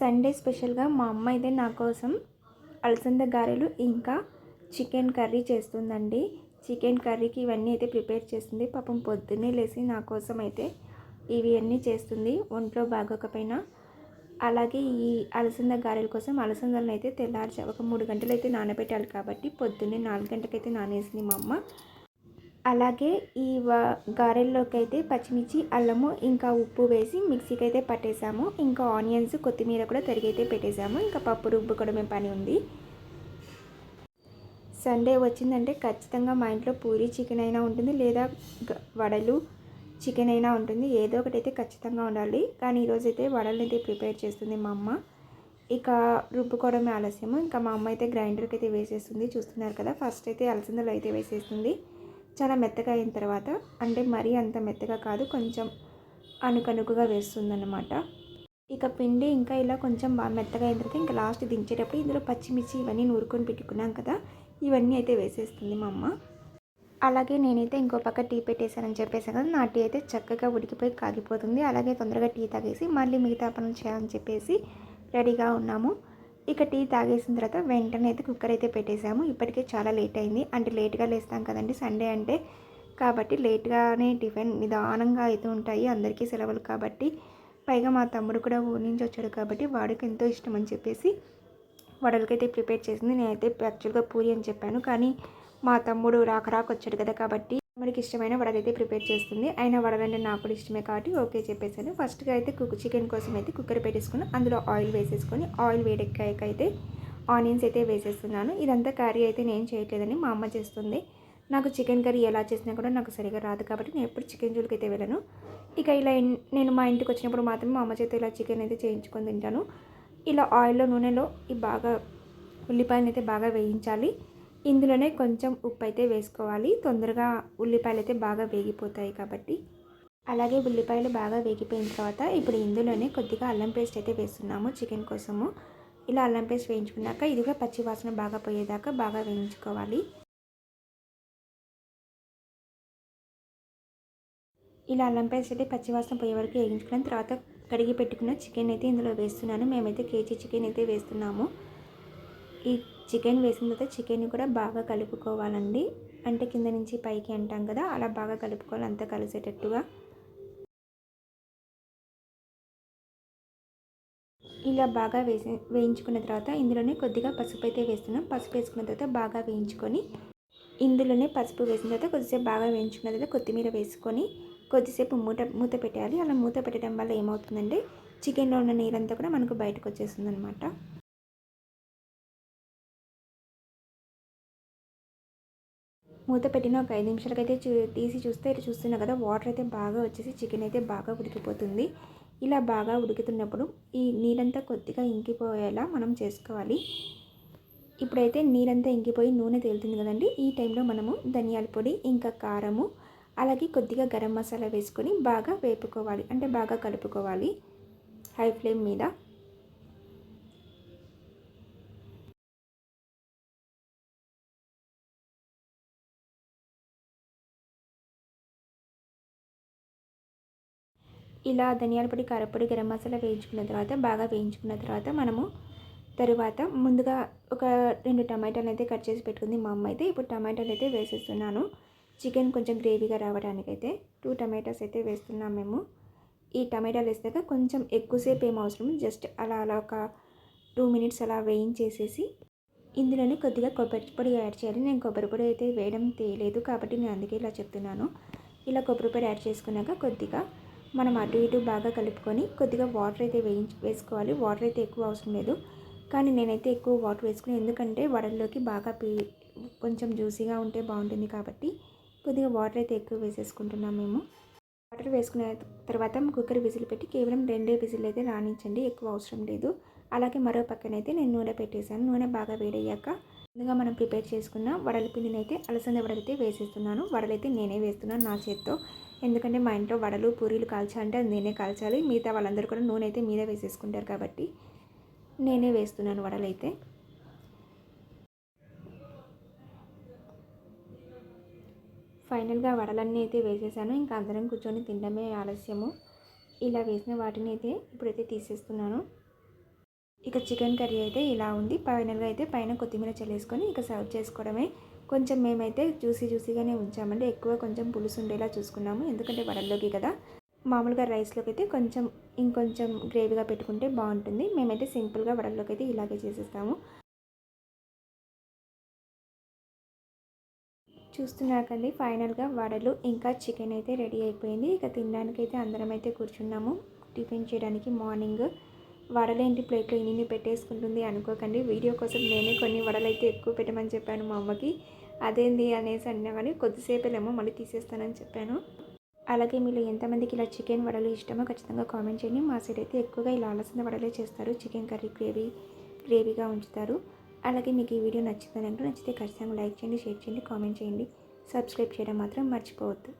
Sunday స్పెషల్గా మా అమ్మ అయితే నా కోసం అలసంద గారెలు ఇంకా చికెన్ కర్రీ చేస్తుందండి. చికెన్ కర్రీకి ఇవన్నీ అయితే ప్రిపేర్ చేస్తుంది. పాపం పొద్దున్నే లేచి నా కోసం అయితే ఇవి అన్నీ చేస్తుంది. ఒంట్లో బాగోకపోయినా అలాగే ఈ అలసంద గారెల కోసం అలసందలను అయితే తెల్లారి ఒక మూడు గంటలు అయితే నానబెట్టాలి కాబట్టి పొద్దున్నే నాలుగు గంటలకైతే నానేసింది మా అమ్మ. అలాగే ఈ గారెల్లోకి అయితే పచ్చిమిర్చి అల్లము ఇంకా ఉప్పు వేసి మిక్సీకి అయితే పట్టేసాము. ఇంకా ఆనియన్స్ కొత్తిమీర కూడా తరిగైతే పెట్టేసాము. ఇంకా పప్పు రుబ్బుకోవడమే పని ఉంది. సండే వచ్చిందంటే ఖచ్చితంగా మా ఇంట్లో పూరి చికెన్ అయినా ఉంటుంది లేదా వడలు చికెన్ అయినా ఉంటుంది. ఏదో ఒకటి అయితే ఖచ్చితంగా ఉండాలి. కానీ ఈరోజైతే వడలు అయితే ప్రిపేర్ చేస్తుంది మా అమ్మ. ఇక రుబ్బుకోవడమే ఆలస్యము. ఇంకా మా అమ్మ అయితే గ్రైండర్కి అయితే వేసేస్తుంది. చూస్తున్నారు కదా ఫస్ట్ అయితే అలసందలు అయితే వేసేస్తుంది. చాలా మెత్తగా అయిన తర్వాత అంటే మరీ అంత మెత్తగా కాదు కొంచెం అనుకనుకుగా వేస్తుందన్నమాట. ఇక పిండి ఇంకా ఇలా కొంచెం బాగా మెత్తగా అయిన తర్వాత ఇంకా లాస్ట్ దించేటప్పుడు ఇందులో పచ్చిమిర్చి ఇవన్నీ నూరుకొని పెట్టుకున్నాం కదా ఇవన్నీ అయితే వేసేస్తుంది మా అమ్మ. అలాగే నేనైతే ఇంకో పక్క టీ పెట్టేశానని చెప్పేసాను కదా నా టీ అయితే చక్కగా ఉడికిపోయి కాగిపోతుంది. అలాగే తొందరగా టీ తాగేసి మళ్ళీ మిగతా పనులు చేయాలని చెప్పేసి రెడీగా ఉన్నాము. ఇక టీ తాగేసిన తర్వాత వెంటనే అయితే కుక్కర్ అయితే పెట్టేసాము ఇప్పటికే చాలా లేట్ అయింది. అంటే లేట్గా లేస్తాం కదండి సండే అంటే. కాబట్టి లేట్గానే టిఫిన్ నిదానంగా అయితే ఉంటాయి అందరికీ సెలవులు కాబట్టి. పైగా మా తమ్ముడు కూడా ఊరి నుంచి వచ్చాడు కాబట్టి వాడికి ఎంతో ఇష్టం అని చెప్పేసి వడలకైతే ప్రిపేర్ చేసింది. నేనైతే యాక్చువల్గా పూరి అని చెప్పాను. కానీ మా తమ్ముడు రాక రాక వచ్చాడు కదా కాబట్టి మనకి ఇష్టమైన వడలైతే ప్రిపేర్ చేస్తుంది. అయిన వడలంటే నాకు కూడా ఇష్టమే కాబట్టి ఓకే చెప్పేసాను ఫస్ట్గా అయితే కుక్ చికెన్ కోసం అయితే కుక్కర్ పెట్టేసుకుని అందులో ఆయిల్ వేసేసుకొని ఆయిల్ వేడెక్కాక అయితే ఆనియన్స్ అయితే వేసేస్తున్నాను. ఇదంతా కర్రీ అయితే నేను చేయట్లేదని మా అమ్మ చేస్తుంది. నాకు చికెన్ కర్రీ ఎలా చేసినా కూడా నాకు సరిగా రాదు కాబట్టి నేను ఎప్పుడు చికెన్ జోలికి అయితే వెళ్ళను. ఇక ఇలా నేను మా ఇంటికి వచ్చినప్పుడు మాత్రం మా అమ్మ చేత ఇలా చికెన్ అయితే చేయించుకొని తింటాను. ఇలా ఆయిల్లో నూనెలో ఈ బాగా ఉల్లిపాయలు అయితే బాగా వేయించాలి. ఇందులోనే కొంచెం ఉప్పు అయితే వేసుకోవాలి. తొందరగా ఉల్లిపాయలు అయితే బాగా వేగిపోతాయి కాబట్టి. అలాగే ఉల్లిపాయలు బాగా వేగిపోయిన తర్వాత ఇప్పుడు ఇందులోనే కొద్దిగా అల్లం పేస్ట్ అయితే వేస్తున్నాము చికెన్ కోసము. ఇలా అల్లం పేస్ట్ వేయించుకున్నాక ఇదిగా పచ్చి వాసన బాగా పోయేదాకా బాగా వేయించుకోవాలి. ఇలా అల్లం పేస్ట్ అయితే పచ్చివాసన పోయే వరకు వేయించుకున్న తర్వాత కడిగి పెట్టుకున్న చికెన్ అయితే ఇందులో వేస్తున్నాను. మేమైతే కేజీ చికెన్ అయితే వేస్తున్నాము. ఈ చికెన్ వేసిన తర్వాత చికెన్ కూడా బాగా కలుపుకోవాలండి. అంటే కింద నుంచి పైకి అంటాం కదా అలా బాగా కలుపుకోవాలి అంతా కలిసేటట్టుగా. ఇలా బాగా వేసి వేయించుకున్న తర్వాత ఇందులోనే కొద్దిగా పసుపు అయితే వేస్తున్నాం. పసుపు వేసుకున్న తర్వాత బాగా వేయించుకొని ఇందులోనే పసుపు వేసిన తర్వాత కొద్దిసేపు బాగా వేయించుకున్న తర్వాత కొత్తిమీర వేసుకొని కొద్దిసేపు మూత మూత పెట్టాలి అలా మూత పెట్టడం వల్ల ఏమవుతుందంటే చికెన్లో ఉన్న నీరంతా కూడా మనకు బయటకు వచ్చేస్తుంది అనమాట మూత పెట్టిన ఒక ఐదు నిమిషాలకైతే చూ తీసి చూస్తే ఇటు చూస్తున్నా కదా వాటర్ అయితే బాగా వచ్చేసి చికెన్ అయితే బాగా ఉడికిపోతుంది. ఇలా బాగా ఉడుకుతున్నప్పుడు ఈ నీరంతా కొద్దిగా ఇంకిపోయేలా మనం చేసుకోవాలి. ఇప్పుడైతే నీరంతా ఇంకిపోయి నూనె తేలుతుంది కదండి. ఈ టైంలో మనము ధనియాల పొడి ఇంకా కారము అలాగే కొద్దిగా గరం మసాలా వేసుకొని బాగా వేపుకోవాలి. అంటే బాగా కలుపుకోవాలి. హై ఫ్లేమ్ మీద ఇలా ధనియాల పొడి కారపొడి గరం మసాలా వేయించుకున్న తర్వాత బాగా వేయించుకున్న తర్వాత మనము తరువాత ముందుగా ఒక రెండు టమాటాలు అయితే కట్ చేసి పెట్టుకుంది మా అమ్మ అయితే. ఇప్పుడు టమాటాలు అయితే వేసేస్తున్నాను. చికెన్ కొంచెం గ్రేవీగా రావడానికి అయితే టూ టమాటాస్ అయితే వేస్తున్నాం మేము. ఈ టమాటాలు వేసాక కొంచెం ఎక్కువసేపు ఏం అవసరం జస్ట్ అలా అలా ఒక టూ మినిట్స్ అలా వేయించేసేసి ఇందులోనే కొద్దిగా కొబ్బరి పొడి యాడ్ చేయాలి. నేను కొబ్బరి పొడి అయితే వేయడం తెలియలేదు కాబట్టి నేను అందుకే ఇలా చెప్తున్నాను. ఇలా కొబ్బరి పొడి యాడ్ చేసుకున్నాక కొద్దిగా మనం అటు ఇటు బాగా కలుపుకొని కొద్దిగా వాటర్ అయితే వేయించి వేసుకోవాలి. వాటర్ అయితే ఎక్కువ అవసరం లేదు. కానీ నేనైతే ఎక్కువ వాటర్ వేసుకుని ఎందుకంటే వడల్లోకి బాగా పీ కొంచెం జ్యూసీగా ఉంటే బాగుంటుంది కాబట్టి కొద్దిగా వాటర్ అయితే ఎక్కువ వేసేసుకుంటున్నాం మేము. వాటర్ వేసుకున్న తర్వాత కుక్కర్ విజిల్ పెట్టి కేవలం రెండే విజిల్ అయితే రాణించండి ఎక్కువ అవసరం లేదు. అలాగే మరో పక్కన అయితే నేను నూనె పెట్టేశాను. నూనె బాగా వేడయ్యాక ముందుగా మనం ప్రిపేర్ చేసుకున్న వడల పిండిని అయితే అలసంద వడలైతే వేసేస్తున్నాను. వడలైతే నేనే వేస్తున్నాను నా చేత్తో. ఎందుకంటే మా ఇంట్లో వడలు పూరీలు కాల్చాలంటే అది నేనే కాల్చాలి. మిగతా వాళ్ళందరూ కూడా నూనె అయితే మీదే వేసేసుకుంటారు కాబట్టి నేనే వేస్తున్నాను వడలైతే. ఫైనల్గా వడలన్నీ అయితే వేసేసాను. ఇంకా అందరం కూర్చొని తినడమే ఆలస్యము. ఇలా వేసిన వాటిని అయితే ఇప్పుడైతే తీసేస్తున్నాను. ఇక చికెన్ కర్రీ అయితే ఇలా ఉంది. ఫైనల్గా అయితే పైన కొత్తిమీర చల్లేసుకొని ఇక సర్వ్ చేసుకోవడమే. కొంచెం మేమైతే జ్యూసీ జ్యూసీగానే ఉంచామండి. ఎక్కువ కొంచెం పులుసు ఉండేలా చూసుకున్నాము. ఎందుకంటే వడల్లోకి కదా. మామూలుగా రైస్లోకి అయితే కొంచెం ఇంకొంచెం గ్రేవీగా పెట్టుకుంటే బాగుంటుంది. మేమైతే సింపుల్గా వడల్లోకి అయితే ఇలాగే చేసేస్తాము. చూస్తున్నాకండి ఫైనల్గా వడలు ఇంకా చికెన్ అయితే రెడీ అయిపోయింది. ఇక తినడానికి అయితే అందరం అయితే కూర్చున్నాము. టిఫిన్ చేయడానికి మార్నింగ్ వడలేంటి ప్లేట్లో ఇన్ని పెట్టేసుకుంటుంది అనుకోకండి. వీడియో కోసం నేనే కొన్ని వడలు అయితే ఎక్కువ పెట్టమని చెప్పాను మా అమ్మకి అదేంది అనేసి అన్నా కానీ కొద్దిసేపేలేమో మళ్ళీ తీసేస్తానని చెప్పాను. అలాగే మీరు ఎంతమందికి ఇలా చికెన్ వడలు ఇష్టమో ఖచ్చితంగా కామెంట్ చేయండి. మా సైడ్ అయితే ఎక్కువగా ఇలా అలసిన వడలే చేస్తారు. చికెన్ కర్రీ గ్రేవీ గ్రేవీగా ఉంచుతారు. అలాగే మీకు ఈ వీడియో నచ్చిందని అంటే నచ్చితే ఖచ్చితంగా లైక్ చేయండి షేర్ చేయండి కామెంట్ చేయండి. సబ్స్క్రైబ్ చేయడం మాత్రం మర్చిపోవద్దు.